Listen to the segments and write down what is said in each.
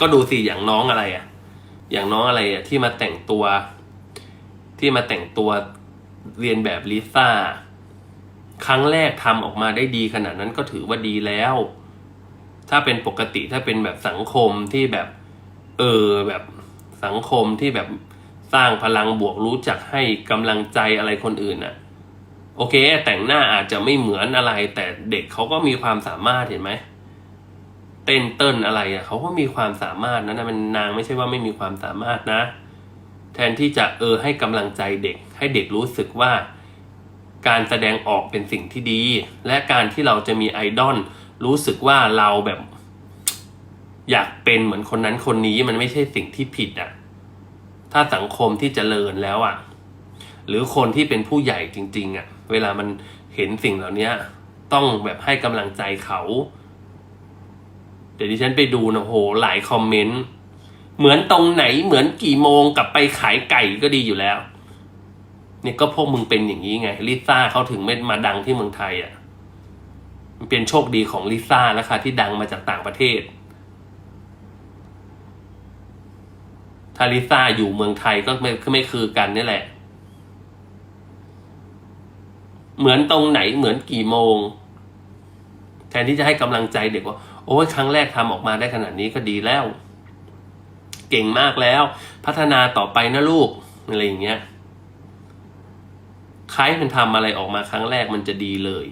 ก็ดูสิอย่างน้องอะไรอะอย่างน้องอะไรอะที่มาแต่งตัว ที่มาแต่งตัวเรียนแบบลิซ่าครั้งแรกทำออกมาได้ดีขนาดนั้นก็ถือว่าดีแล้ว ถ้าเป็นปกติถ้าเป็นแบบสังคมที่แบบ เออแบบสังคมที่แบบสร้างพลังบวกรู้จักให้กำลังใจอะไรคนอื่นน่ะ โอเค แต่งหน้าอาจจะไม่เหมือนอะไร แต่เด็กเขาก็มีความสามารถเห็นไหม เต้นเต้นอะไรอะเขาก็มีความสามารถนะนะมันนางไม่ใช่ว่าไม่มีความสามารถนะ แทนที่จะเออให้กำลังใจเด็ก ให้เด็กรู้สึกว่า การแสดงออกเป็นสิ่งที่ดี และการที่เราจะมีไอดอลรู้สึกว่าเราแบบ อยากเป็นเหมือนคนนั้นคนนี้มันไม่ใช่สิ่งที่ผิดอะถ้าสังคมที่เจริญแล้วอะ หรือคนที่เป็นผู้ใหญ่จริง ๆอะ เวลามันเห็นสิ่งเหล่านี้ต้องแบบให้กำลังใจเขา เดี๋ยวดิฉันไปดูนะโหหลายคอมเมนต์ เหมือนตรงไหนเหมือนกี่โมงกลับไปขายไก่ก็ดีอยู่แล้ว เนี่ยก็พวกมึงเป็นอย่างนี้ไงลิซ่าเขาถึงไม่มาดังที่เมืองไทยอะ มันเป็นโชคดีของลิซ่าแล้วค่ะที่ดังมาจากต่างประเทศถ้าลิซ่าอยู่เมืองไทยก็ไม่ไม่คือกันนี่แหละ เหมือนตรงไหนเหมือนกี่โมง แทนที่จะให้กำลังใจเด็กว่า โอ้ยครั้งแรกทำออกมาได้ขนาดนี้ก็ดีแล้ว เก่งมากแล้ว พัฒนาต่อไปนะลูกอะไรอย่างเงี้ยใครมันทำอะไรออกมาครั้งแรกมันจะดีเลย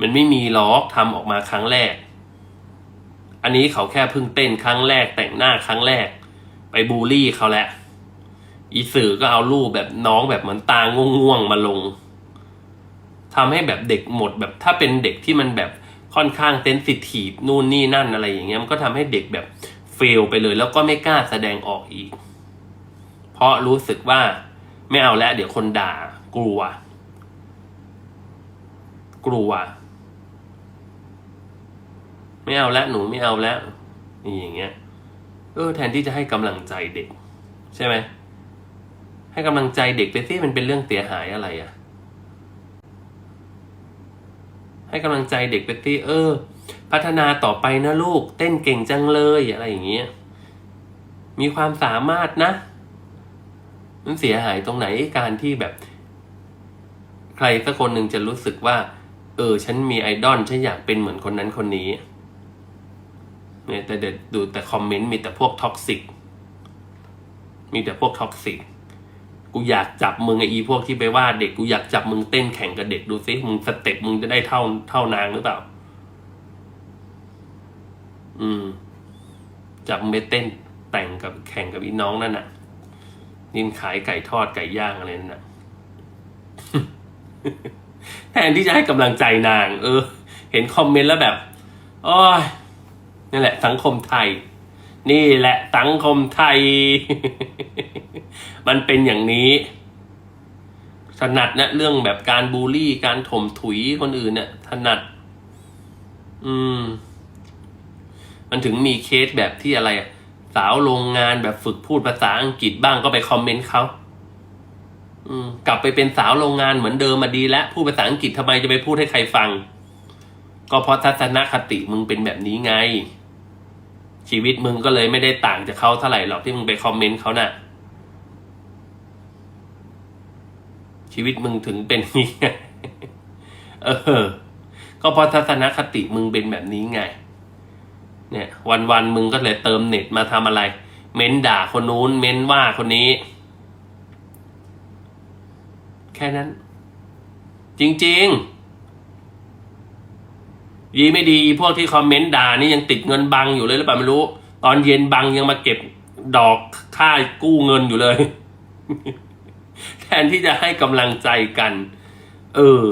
มันไม่มีล็อกทำออกมาครั้งแรก อันนี้เขาแค่เพิ่งเต้นครั้งแรกแต่งหน้าครั้งแรก ไปบูลลี่เขาแหละอีสื่อก็เอารูปแบบน้องแบบเหมือนตาง่วงๆมาลงทำให้แบบเด็กหมดแบบถ้าเป็นเด็กที่มันแบบ ค่อนข้างเซนซิทีฟนู่นนี่นั่นอะไรอย่างเงี้ยมันก็ทำให้เด็กแบบเฟลไปเลย แล้วก็ไม่กล้าแสดงออกอีก เพราะรู้สึกว่าไม่เอาแล้วเดี๋ยวคนด่ากลัว กลัว ไม่เอาแล้วหนูไม่เอาแล้วนี่อย่างเงี้ยเออแทนที่จะให้กำลังใจเด็ก ใช่ไหมให้กำลังใจเด็กไปสิมันเป็นเรื่องเสียหายอะไรอะ่ะ ให้กำลังใจเด็กไปสิเออ พัฒนาต่อไปนะลูก เต้นเก่งจังเลยอะไรอย่างเงี้ยมีความสามารถนะ มันเสียหายตรงไหนการที่แบบ ใครสักคนหนึ่งจะรู้สึกว่า เออ ฉันมีไอดอลฉันอยากเป็นเหมือนคนนั้นคนนี้เนี่ยแต่เด็ดดูแต่คอมเมนต์มีแต่พวกท็อกซิกมีแต่พวกท็อกซิก กูอยากจับมึงไออีพวกที่ไปว่าเด็กกูอยากจับมึงเต้นแข่งกับเด็กดูซิมึงสเต็ปมึงจะได้เท่าเท่านางหรือเปล่า อืม จับมึงไปเต้นแต่งกับแข่งกับอีน้องนั่นน่ะนินขายไก่ทอดไก่ย่างอะไรนั่นน่ะแทนที่จะให้กำลังใจนาง เออ เห็นคอมเมนต์แล้วแบบโอ้ยนี่แหละ สังคมไทย นี่แหละสังคมไทย มันเป็นอย่างนี้ถนัดนะเรื่องแบบการบูลลี่การถมถุยคนอื่นเนี่ยถนัด อืม มันถึงมีเคสแบบที่อะไรอะสาวโรงงานแบบฝึกพูดภาษาอังกฤษบ้างก็ไปคอมเมนต์เขาอืม กลับไปเป็นสาวโรงงานเหมือนเดิมมาดีแล้วพูดภาษาอังกฤษทำไมจะไปพูดให้ใครฟัง ก็เพราะทัศนคติมึงเป็นแบบนี้ไง ชีวิตมึงก็เลยไม่ได้ต่างจากเขาเท่าไหร่หรอกที่มึงไปคอมเมนต์เขาน่ะ ชีวิตมึงถึงเป็นงนี้ไงเออ ก็เพราะทัศนคติมึงเป็นแบบนี้ไง เนี่ย วันวันๆมึงก็เลยเติมเน็ตมาทำอะไร เม้นด่าคนนู้น เม้นว่าคนนี้ แค่นั้น จริง ๆ ยีไม่ดี พวกที่คอมเมนต์ด่านี่ยังติดเงินบังอยู่เลยหรือเปล่าไม่รู้ ตอนเย็นบังยังมาเก็บดอกค่ากู้เงินอยู่เลย แทนที่จะให้กำลังใจกัน เออ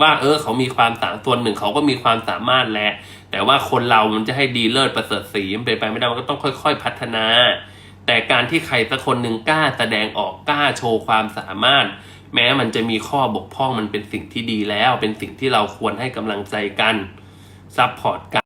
ว่าเออ เขามีความสามส่วนหนึ่งเขาก็มีความสามารถแหละแต่ว่าคนเรามันจะให้ดีเลิศประเสริฐสีมันเป็นไปไม่ได้มันก็ต้องค่อย ๆ พัฒนา แต่การที่ใครสักคนหนึ่งกล้าแสดงออกกล้าโชว์ความสามารถ แม้มันจะมีข้อบกพร่องมันเป็นสิ่งที่ดีแล้ว เป็นสิ่งที่เราควรให้กำลังใจกันซัพพอร์ตกัน